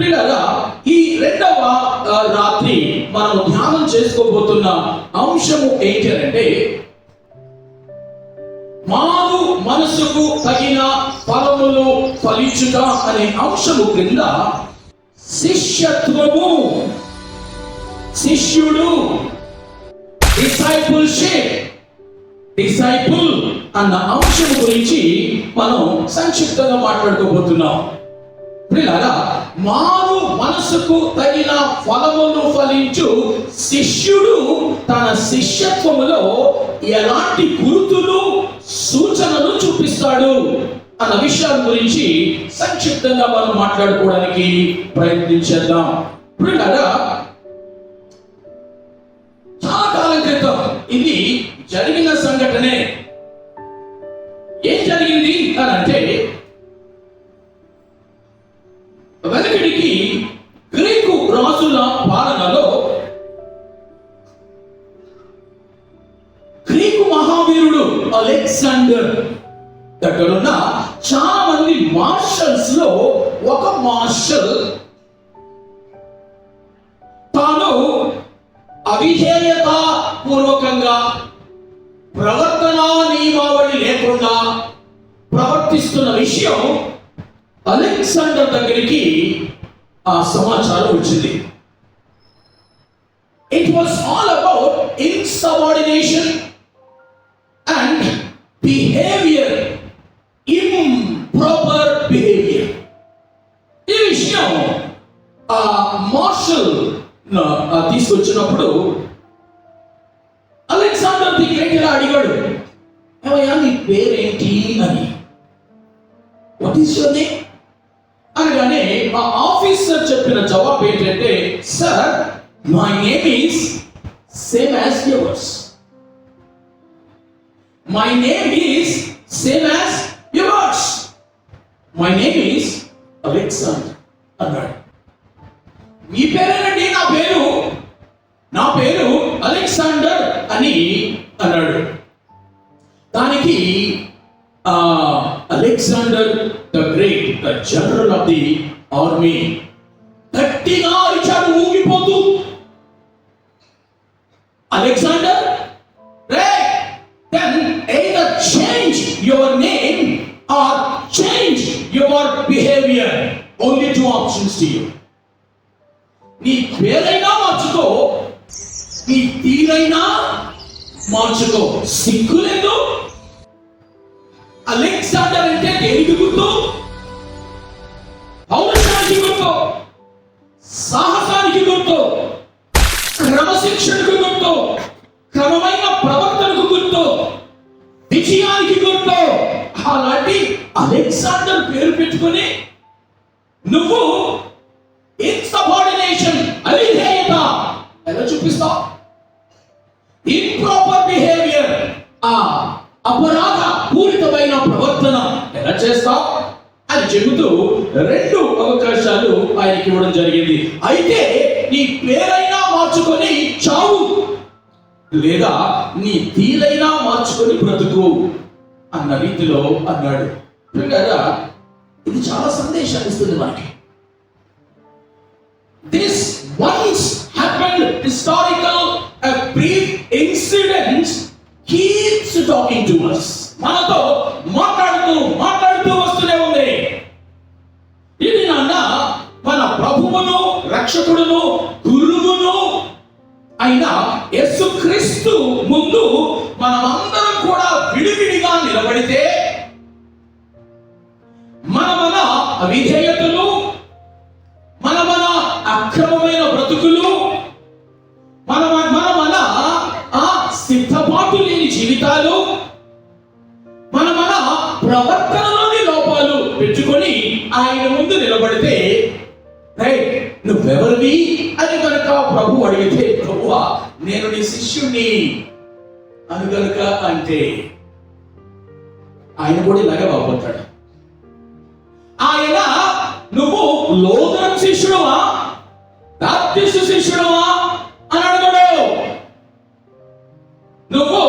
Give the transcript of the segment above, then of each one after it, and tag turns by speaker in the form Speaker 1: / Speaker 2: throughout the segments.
Speaker 1: పిల్లగా ఈ రెండవ రాత్రి మనం ధ్యానం చేసుకోబోతున్న అంశము ఏంటి అంటే మాను మనసుకు తగిన ఫలములు ఫలించుట అనే అంశము క్రింద శిష్యత్వము శిష్యుడు డిసైపుల్షిప్ డిసైపుల్ అన్న అంశం గురించి మనం సంక్షిప్తంగా మాట్లాడుకోబోతున్నాం. ప్రియులారా మారు మనసుకు తగిన ఫలమును ఫలించు శిష్యుడు తన శిష్యత్వములో ఎలాంటి గుర్తులు సూచనలు చూపిస్తాడు అన్న విషయాల గురించి సంక్షిప్తంగా మనం మాట్లాడుకోవడానికి ప్రయత్నించేద్దాం. ప్రియులారా చాలా కాలం క్రితం ఇది జరిగిన సంఘటనే. ఏం జరిగింది అని అంటే వెనకడికి గ్రీకు రాజుల పాలనలో గ్రీకు మహావీరుడు అలెగ్జాండర్ దగ్గరున్న చాలా మంది మార్షల్స్లో ఒక మార్షల్ తాను అవిధేయత పూర్వకంగా ప్రవర్తన నియమావళి లేకుండా ప్రవర్తిస్తున్న విషయం అలెగ్జాండర్ దగ్గరికి ఆ సమాచారం వచ్చింది. It was all about insubordination and behaviour improper behaviour ఈ విషయం ఆ మార్షల్ తీసుకొచ్చినప్పుడు మై నేమ్ ఈస్ అలెక్సాండర్ అన్నాడు మీ పేరేనండి? నా పేరు? నా పేరు అలెక్సాండర్ అని అన్నాడు. దానికి Alexander the great the general of the army గట్టిగా అరిచాడు ఊగిపోతూ. Alexander only two options to you నీ పేరైనా మార్చుకో నీ తీరైనా మార్చుకో. సిగ్గు లేదు. అలెగ్జాండర్ అంటే దేనికి గుర్తు? నువ్వు ఇన్సబార్డినేషన్ అవిధేయత ఎలా చూపిస్తావు ఇంప్రాపర్ బిహేవియర్ ఆ అపరాధ పూరితమైన ప్రవర్తన ఎలా చేస్తావు అని చెబుతూ రెండు అవకాశాలు ఆయనకి ఇవ్వడం జరిగింది. అయితే నీ పేరైనా మార్చుకొని చావు లేదా నీ తీలైనా మార్చుకొని బ్రతుకు అన్న రీతిలో అన్నాడు. ఇది చాలా సందేశాలు ఇస్తుంది మనకి. This once happened historical brief incident keeps talking to to us. మనతో మాట్లాడుతూ మాట్లాడుతూ వస్తూనే ఉంది. ఇది నాన్న మన ప్రభువును రక్షకుడును గురువును అయిన యేసుక్రీస్తు ముందు మనమందరం కూడా విడివిడిగా నిలబడితే అవిధేయతలు మన మన అక్రమమైన బ్రతుకులు మన మన మన ఆ సిద్ధపాటు లేని జీవితాలు మన మన ప్రవర్తనలోని లోపాలు పెట్టుకొని ఆయన ముందు నిలబడితే రైట్ నువ్వెవరివి? అని కనుక ప్రభు అడిగితే ప్రభువా నేను నీ శిష్యుణ్ణి. అని కనుక అంటే ఆయన కూడా ఇలాగే బాగుపడతాడు. ఆయన నువ్వు లోదరం శిష్యుడవా? బాప్తిస్టు శిష్యుడవా? అని అడగడు నువ్వు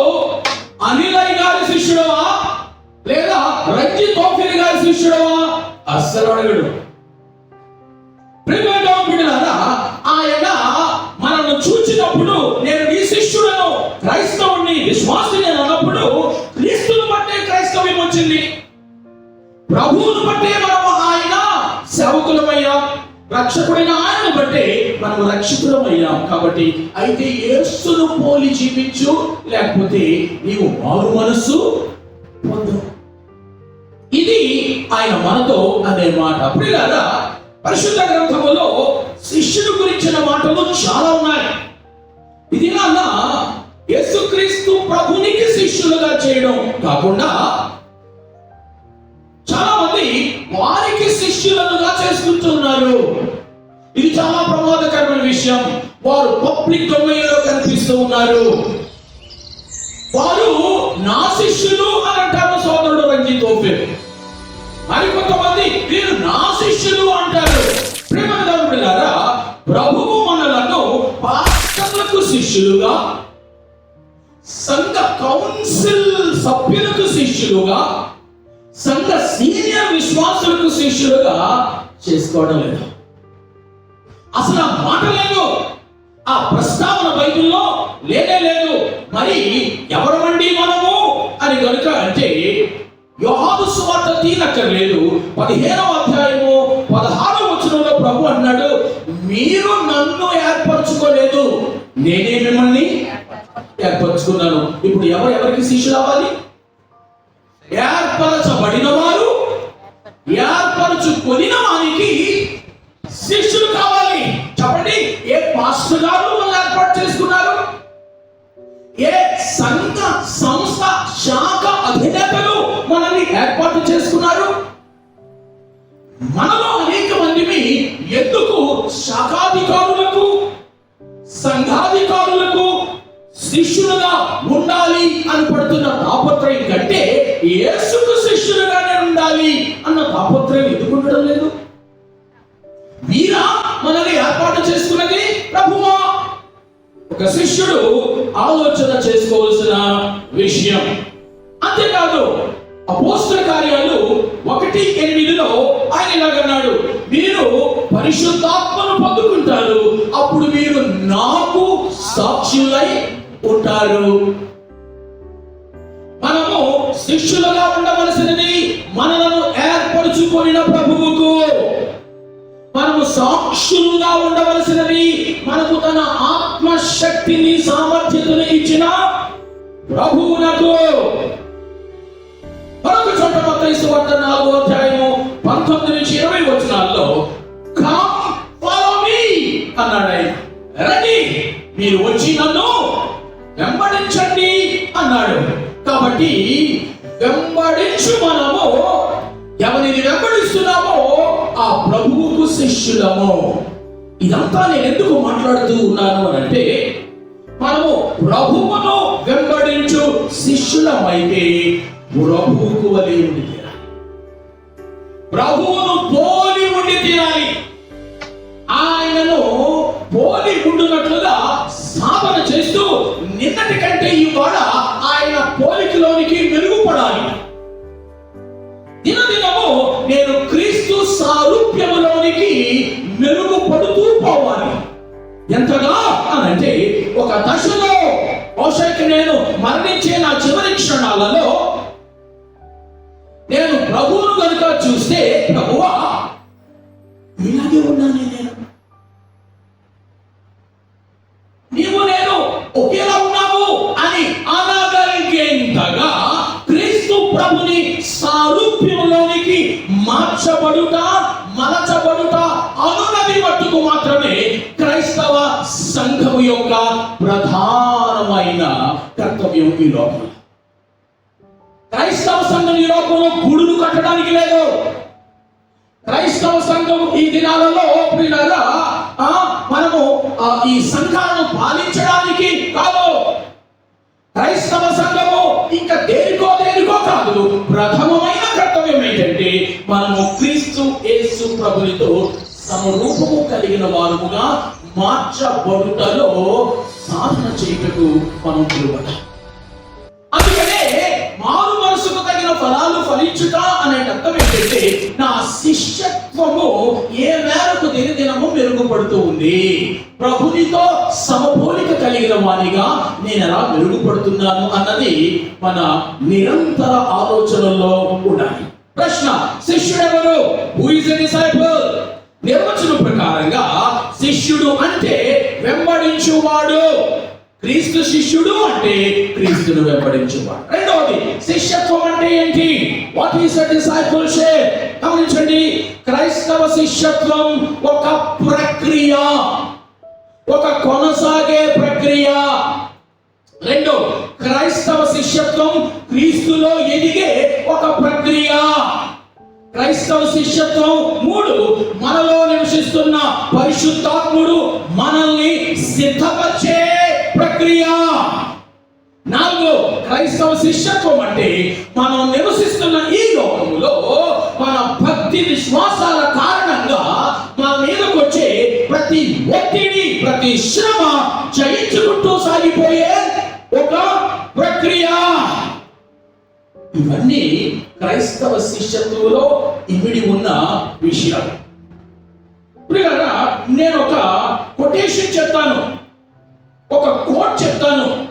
Speaker 1: అనిలయ్ గారి శిష్యుడవా? లేదా రజ్జి తోఫిరి గారి శిష్యుడవా? అస్సలు అడగడు. ఆయన మనల్ని చూచినప్పుడు నేను నీ శిష్యుడను క్రైస్తవుని విశ్వాసుని అన్నప్పుడు క్రీస్తుని బట్టే క్రైస్తవ్యం వచ్చింది. ప్రభువును బట్టే మనం రక్షకుడైన ఆయన బట్టే రక్షితులం అయ్యాం కాబట్టి అయితే యేసును పోలి జీవించు లేకపోతే నీవు మారు మనస్సు పొందు. ఇది ఆయన మనతో అనే మాట. అప్పుడేలాగా పరిశుద్ధ గ్రంథములో శిష్యుడు గురించిన మాటలు చాలా ఉన్నాయి. ఇది నాన్న యేసుక్రీస్తు ప్రభునికి శిష్యులుగా చేయడం కాకుండా వారికి చేసుకుంటున్నారు. ఇది చాలా ప్రమాదకరమైన విషయం. వారు పబ్లిక్ డొమైన్లో కనిపిస్తూ ఉన్నారు. వారు నా శిష్యులు అని అంటారు సోదరుడు రంజిత్ తోపే మరి కొంతమంది వీరు నా శిష్యులు అంటారు. ప్రేమదారులారా ప్రభువు మనలను పాస్టర్లకు శిష్యులుగా సంఘ కౌన్సిల్ సభ్యులకు శిష్యులుగా సంఘ సీనియర్ విశ్వాసులకు శిష్యులుగా చేసుకోవడం లేదు. అసలు ఆ మాట లేదు. ఆ ప్రస్తావన బైబిల్లో లేనే లేదు. మరి ఎవరమండి మనము? అని కనుక అంటే యోహాను సువార్త తీనక్కర్లేదు పదిహేనవ అధ్యాయము పదహారవ వచనంలో ప్రభు అన్నాడు మీరు నన్ను ఏర్పరచుకోలేదు. నేనే మిమ్మల్ని ఏర్పరచుకున్నాను. ఇప్పుడు ఎవరు ఎవరికి శిష్యులు అవ్వాలి? ఏర్పరచబడిన వారు ఏర్పరచుకొనిన వారికి శిష్యులు కావాలి. చెప్పండి ఏ పాస్టర్ గారు మనల్ని ఏర్పాటు చేసుకున్నారు? ఏ సంఘ సంస్థ శాఖ అధినేతలు మనల్ని ఏర్పాటు చేసుకున్నారు? మనలో అనేక మందిని ఎందుకు శాఖాధికారులకు సంఘాధికారులకు శిష్యులుగా ఉండాలి అని పడుతున్న తాపత్రయం కంటే యేసుకు శిష్యులుగానే ఉండాలి అన్న తాపత్రయం ఎందుకు ఉండడం లేదు? మీరా మనల్ని ఏర్పాటు చేసుకున్నది ప్రభువా. ఒక శిష్యుడు ఆలోచన చేసుకోవాల్సిన విషయం. అంతేకాదు అపోస్తుల కార్యాలు ఒకటి ఎనిమిదిలో ఆయన ఇలాగన్నాడు మీరు పరిశుద్ధాత్మను పొందుకుంటారు అప్పుడు మీరు నాకు సాక్షులై ఉంటారు. మనము శిష్యులుగా ఉండవలసినది మనలను ఏర్పరచుకొనిన ప్రభువుకు. మనము సాక్షులుగా ఉండవలసినది మనకు తన ఆత్మశక్తిని సామర్థ్యతను ఇచ్చిన ప్రభువునకు. మరొక చోట మత్తయి సువార్త నాలుగో అధ్యాయము పంతొమ్మిది నుంచి ఇరవై వచనాల్లో కమ్ ఫాలో మీ అన్నాడు ఆయన రండి మీరు వచ్చి నన్ను వెంబడించండి అన్నాడు. కాబట్టి వెంబడించు మనము. ఎవరిని వెంబడిస్తున్నామో ఆ ప్రభువుకు శిష్యులము. ఇదంతా నేను ఎందుకు మాట్లాడుతూ ఉన్నాను అని అంటే మనము ప్రభువును వెంబడించు శిష్యులమైతే ప్రభువుకు వలి ఉండి తీరాలి. ప్రభువును పోలి ఉండి తీరాలి. ఆయనను పోలి నిన్నటి కంటే వాడ ఆయన పోలికలోనికి మెరుగుపడాలి. దినదినము నేను క్రీస్తు సారూప్యములోనికి మెరుగుపడుతూ పోవాలి. ఎంతగా అనంటే ఒక దశలో బహుశా నేను మరణించే నా చివరి క్షణాలలో నేను ప్రభువును కనుక చూస్తే ప్రభువా ఇలాగే ఉన్నానే నేను నీవు నేను ఒకేలా ఉన్నాము అని అనగలిగేంతగా క్రీస్తు ప్రభుని సారూప్యంలోనికి మార్చబడుట మలచబడుట అనునది మట్టుకు మాత్రమే క్రైస్తవ సంఘము యొక్క ప్రధానమైన కర్తవ్యం ఈ లోపల క్రైస్తవ సంఘం ఈ లోకంలో గుడులు కట్టడానికి లేదు. క్రైస్తవ సంఘం ఈ దినాలలో ప్రియులారా, ఆ మనము ఈ సంఘాలను పాలించడానికి కాదు. క్రైస్తవ సంఘము ఇంకా దేనికో దేనికో కాదు. ప్రథమమైన కర్తవ్యం ఏంటంటే మనము క్రీస్తు యేసు ప్రభునితో సమరూపము కలిగిన వారముగా మార్చబడుటలో సాధన చేయుటకు మనం పిలువట అందుకనే మారు మనసుకు తగిన ఫలాలు ఫలించుట అనే అర్థం ఏంటంటే నా శిష్యత్వము ఏ మేరకు దినదినము మెరుగుపడుతూ ఉంది? ప్రభునితో సమపోలిక కలిగిన వానిగా నేను ఎలా మెరుగుపడుతున్నాను అన్నది మన నిరంతర ఆలోచనలో ఉండాలి. ప్రశ్న శిష్యుడెవరు? హూ ఇస్ డిసైపుల్ నిర్వచనం ప్రకారంగా శిష్యుడు అంటే వెంబడించువాడు. క్రీస్తు శిష్యుడు అంటే క్రీస్తును వెంబడించువాడు. రెండవది శిష్యత్వం అంటే ఏంటి? వాట్ ఈస్ అ డిసైపుల్షిప్ గమనించండి క్రైస్తవ శిష్యత్వం ఒక ప్రక్రియ ఒక కొనసాగే ప్రక్రియ. రెండు క్రైస్తవ శిష్యత్వం క్రీస్తులో ఎదిగే ఒక ప్రక్రియ. క్రైస్తవ శిష్యత్వం మూడు మనలో నివసిస్తున్న పరిశుద్ధాత్ముడు మనల్ని సిద్ధపరిచే ప్రక్రియ నాలుగు క్రైస్తవ శిష్యత్వం అంటే మనం నివసిస్తున్న ఈ లోకంలో మన భక్తి విశ్వాసాల కారణంగా మన మీదకు వచ్చే ప్రతి ఒత్తిడి ప్రతి శ్రమ జయించుకుంటూ సాగిపోయే ఒక ప్రక్రియ. ఇవన్నీ క్రైస్తవ శిష్యత్వంలో ఇమిడి ఉన్న విషయాలు ప్రియులారా, నేను ఒక కొటేషన్ చెప్తాను. ఒక కోట్ చెప్తాను.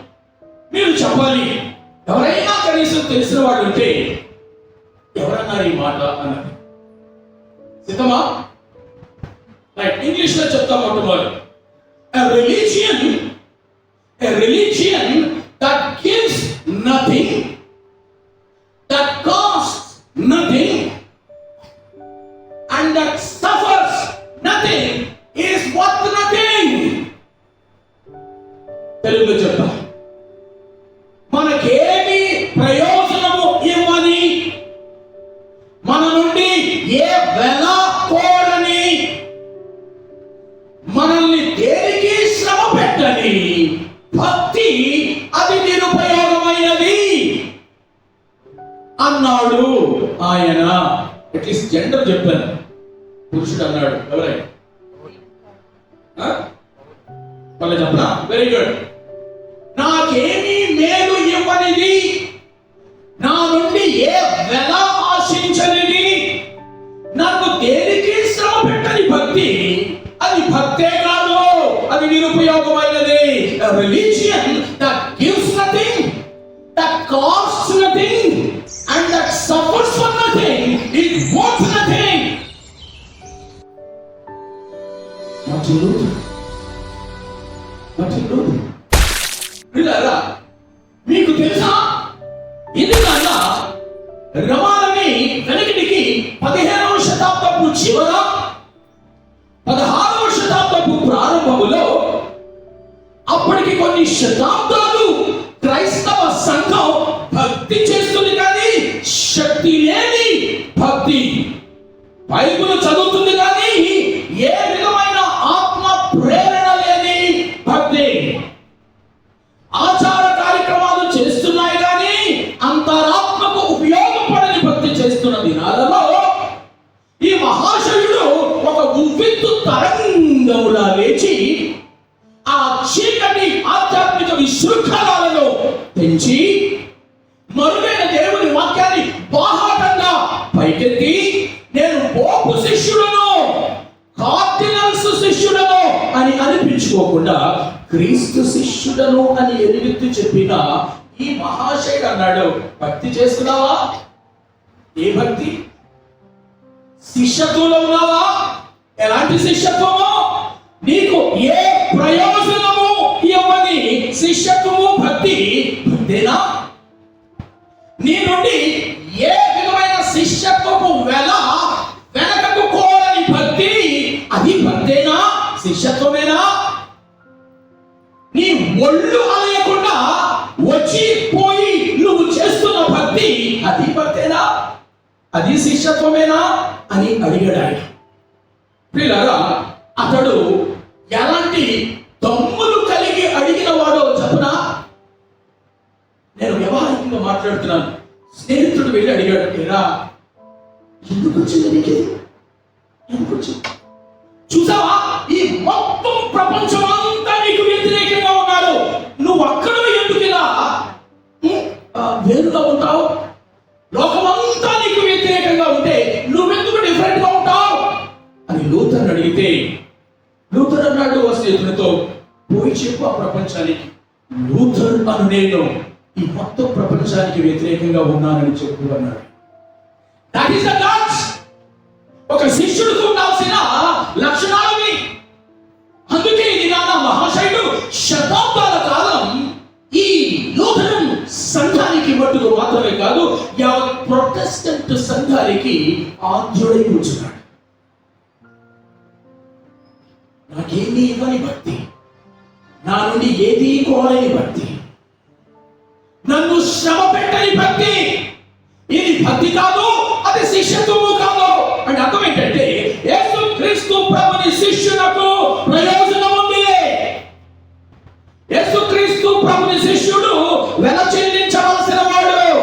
Speaker 1: మీరు చెప్పాలి. ఎవరైనా కనీసం తెలిసిన వాళ్ళు ఉంటే ఎవరన్నారు ఈ మాట అన్నది సిద్ధమా రైట్ ఇంగ్లీష్ లో చెప్తాం మొట్టమొదటి A religion, a religion that gives nothing, that costs nothing, and that suffers nothing is worth nothing. తెలుగులో చెప్తా భక్తే కాదు అది నిరుపయోగమైనది religion that gives nothing that cost అప్పటికి కొన్ని శతాబ్దాలు క్రైస్తవ సంఘం భక్తి చేస్తుంది కానీ శక్తి లేని భక్తి. బైబుల్ చదువుతుంది కానీ ఏ విధమైన ఆత్మ ప్రేరణ లేని భక్తి. ఆచార కార్యక్రమాలు చేస్తున్నాయి కానీ అంతరాత్మకు ఉపయోగపడని భక్తి చేస్తున్న దినాలలో ఈ మహాశయుడు ఒక ఉవ్వెత్తు తరంగములా లేచి ఈ శృంఖలాలను పెంచి మరుగైన దేవుని వాక్యాన్ని బాహాటంగా పైకెత్తి నేను పోపు శిష్యుడను కార్డినల్స్ శిష్యుడను అని అనిపించుకోకుండా క్రీస్తు శిష్యుడను అని ఎలుగెత్తి చెప్పిన ఈ మహాశయుడు అన్నాడు భక్తి చేస్తున్నావా? ఏ భక్తి? శిష్యత్వంలో ఉన్నావా? ఎలాంటి శిష్యత్వము? నీకు ఏ ప్రయోజనం శిష్యత్వము భక్తి భక్తేనా? నీ నుండి ఏ విధమైన శిష్యత్వము వెల వెనకకు కోరని భక్తి అది భక్తేనా? శిష్యత్వమేనా? నీ ఒళ్ళు అలయకుండా వచ్చి పోయి నువ్వు చేస్తున్న భక్తి అది భక్తేనా? అది శిష్యత్వమేనా? అని అడిగాడు ఆయన. పిల్లరా అతడు ఎలాంటి దమ్ములు కలిగి అడిగిన వాడో చెప్పనా నేను వ్యవహారికంగా మాట్లాడుతున్నాను. స్నేహితుడు వెళ్ళి అడిగాడు ఎరా ఎందుకు వచ్చింది నీకు ఎందుకు వచ్చింది? చూసావా? ఈ మొత్తం ప్రపంచం అంతా నీకు వ్యతిరేకంగా ఉన్నాడు. నువ్వు అక్కడ ఎందుకు ఇలా? వేరుగా ఉంటావు? లోకమంతా నీకు వ్యతిరేకంగా ఉంటే నువ్వెందుకు డిఫరెంట్గా ఉంటావు? అని లూథర్ అడిగితే లూథర్ అన్నాడు ఆ స్నేహితుడితో పోయి చెప్పు ఆ ప్రపంచానికి. లూథర్ అను నేను ఈ మొత్తం ప్రపంచానికి వ్యతిరేకంగా ఉన్నానని చెప్పు అన్నాడు దట్ ఈస్ ఒక శిష్యుడికి ఉండాల్సిన లక్షణాలవి అందుకే ఇది నాన్న మహాశయుడు శతాబ్దాల కాలం ఈ నూతనం సంఘానికి మట్టుకు మాత్రమే కాదు యావత్ ప్రొటెస్టెంట్ సంఘానికి ఆద్యుడై కూర్చున్నాడు. నాకేమీ ఇవ్వని భక్తి. నా నుండి ఏది కోరని భక్తి. నన్ను శ్రమ పెట్టని భక్తి. ఇది భక్తి కాదు అది శిష్యత్వము కాదు. అంటే అర్థం ఏంటంటే యేసు క్రీస్తు ప్రభుని శిష్యులకు ప్రయోజనం ఉంది. యేసు క్రీస్తు ప్రభుని శిష్యుడు వెల చెల్లించవలసిన వాడు.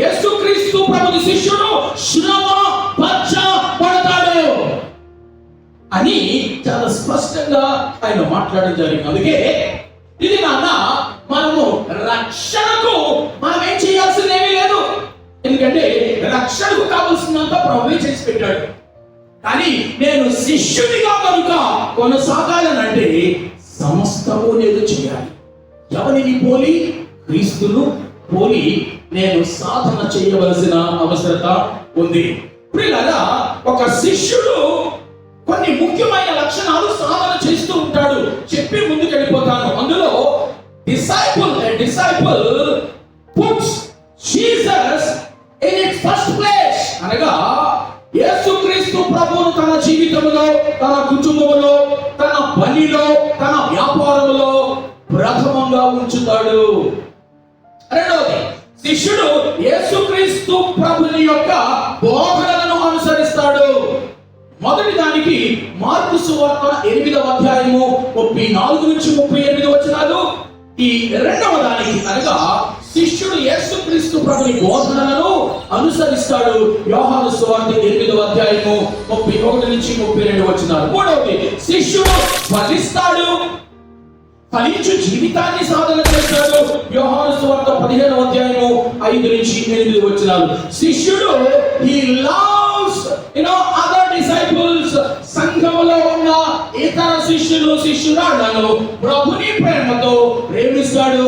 Speaker 1: యేసు క్రీస్తు ప్రభుని శిష్యుడు శ్రమ పచ్చ పడతాడు. అని చాలా స్పష్టంగా ఆయన మాట్లాడడం జరిగింది. అందుకే ఇది నాన్న మనము రక్షణకు మనం ఏం చేయాల్సింది ఏమీ లేదు. ఎందుకంటే రక్షణకు కావాల్సినంత ప్రభువే చేసి పెట్టాడు. కానీ నేను శిష్యుడిగా కనుక కొనసాగాలనంటే సమస్తము నేను చేయాలి. ఎవరిని పోలి? క్రీస్తును పోలి నేను సాధన చేయవలసిన అవసరత ఉంది. ప్రియులారా ఒక శిష్యుడు కొన్ని ముఖ్యమైన లక్షణాలు సాధన చేస్తూ ఉంటాడు. చెప్పి ముందుకు వెళ్ళిపోతాను Disciple, disciple disciple puts Jesus in its first place అనగా యేసుక్రీస్తు ప్రభువును తన జీవితంలో తన కుటుంబంలో తన పనిలో తన వ్యాపారంలో ప్రథమంగా ఉంచుతాడు. రెండవది శిష్యుడు యేసుక్రీస్తు ప్రభుని యొక్క బోధనలను అనుసరిస్తాడు. మొదటి దానికి మార్పు సువార్త ఎనిమిదవ అధ్యాయము ముప్పై నాలుగు నుంచి ముప్పై ఎనిమిది వచనాలు ఈ రెండవ దానికి అనగా శిష్యుడు యేసుక్రీస్తు ప్రభుని బోధనలను అనుసరిస్తాడు. యోహాను సువార్త ఎనిమిదవ అధ్యాయము ముప్పై ఒకటి నుంచి ముప్పై రెండు వచ్చినారు మూడవది శిష్యుడు ఫలిస్తాడు. ఫలించు జీవితాన్ని సాధన చేస్తాడు. యోహాను సువార్త పదిహేను అధ్యాయము ఐదు నుంచి ఎనిమిది వచ్చినారు శిష్యుడు హీ లవ్స్ యు ఇతర శిష్యులు నన్ను ప్రభుని ప్రేమతో ప్రేమిస్తాడు.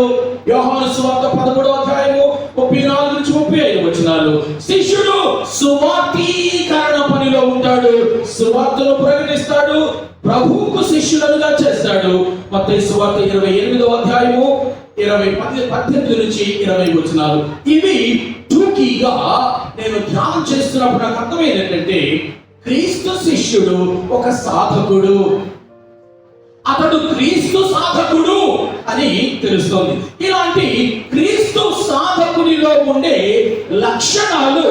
Speaker 1: యోహాను సువార్త పదమూడో అధ్యాయము ముప్పై నాలుగు నుంచి ముప్పై ఐదు వచ్చినాలు శిష్యుడు సువార్తీకరణ పనిలో ఉంటాడు. సువార్తను ప్రకటిస్తాడు. ప్రభువుకు శిష్యులనుగా చేస్తాడు. మత్తయి సువార్త ఇరవై ఎనిమిదో అధ్యాయము ఇరవై పది పద్దెనిమిది నుంచి ఇరవై వచనాలు. ఇవి టూకీగా నేను ధ్యానం చేస్తున్నప్పుడు నాకు అర్థమైంది ఏంటంటే క్రీస్తు శిష్యుడు ఒక సాధకుడు. అతడు క్రీస్తు సాధకుడు అని తెలుస్తోంది. ఇలాంటి క్రీస్తు సాధకునిలో ఉండే లక్షణాలు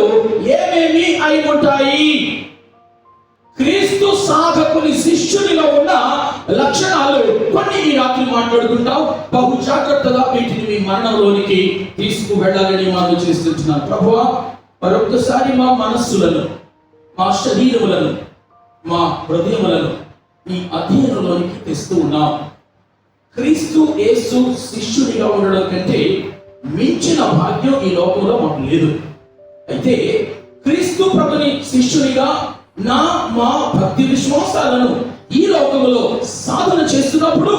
Speaker 1: ఏమేమి అయి ఉంటాయి క్రీస్తు సాధకుని శిష్యునిలో ఉన్న లక్షణాలు కొన్ని ఈ రాత్రి మాట్లాడుకుంటాం. బహు జాగ్రత్తగా వీటిని మీ మరణంలోనికి తీసుకు వెళ్ళాలని మనం చేస్తున్నాను ప్రభువా మరొకసారి మా మనస్సులను మా శరీరములను మా హృదయములను ఈ అధీనంలోనికి తెస్తూ ఉన్నాం. క్రీస్తు యేసు శిష్యుడిగా ఉండడం కంటే మించిన భాగ్యం ఈ లోకంలో మాకు లేదు. అయితే క్రీస్తు ప్రభుని శిష్యునిగా నా మా భక్తి విశ్వాసాలను ఈ లోకములో సాధన చేస్తున్నప్పుడు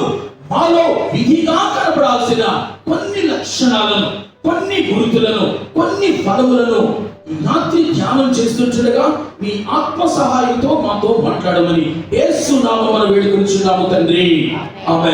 Speaker 1: మాలో విధిగా కనపడాల్సిన కొన్ని లక్షణాలను కొన్ని గుర్తులను కొన్ని ఈ రాత్రి ధ్యానం చేస్తుండగా మీ ఆత్మ సహాయంతో మాతో మాట్లాడమని యేసు నామమున వేడుకొనిచున్నాము తండ్రి. ఆమె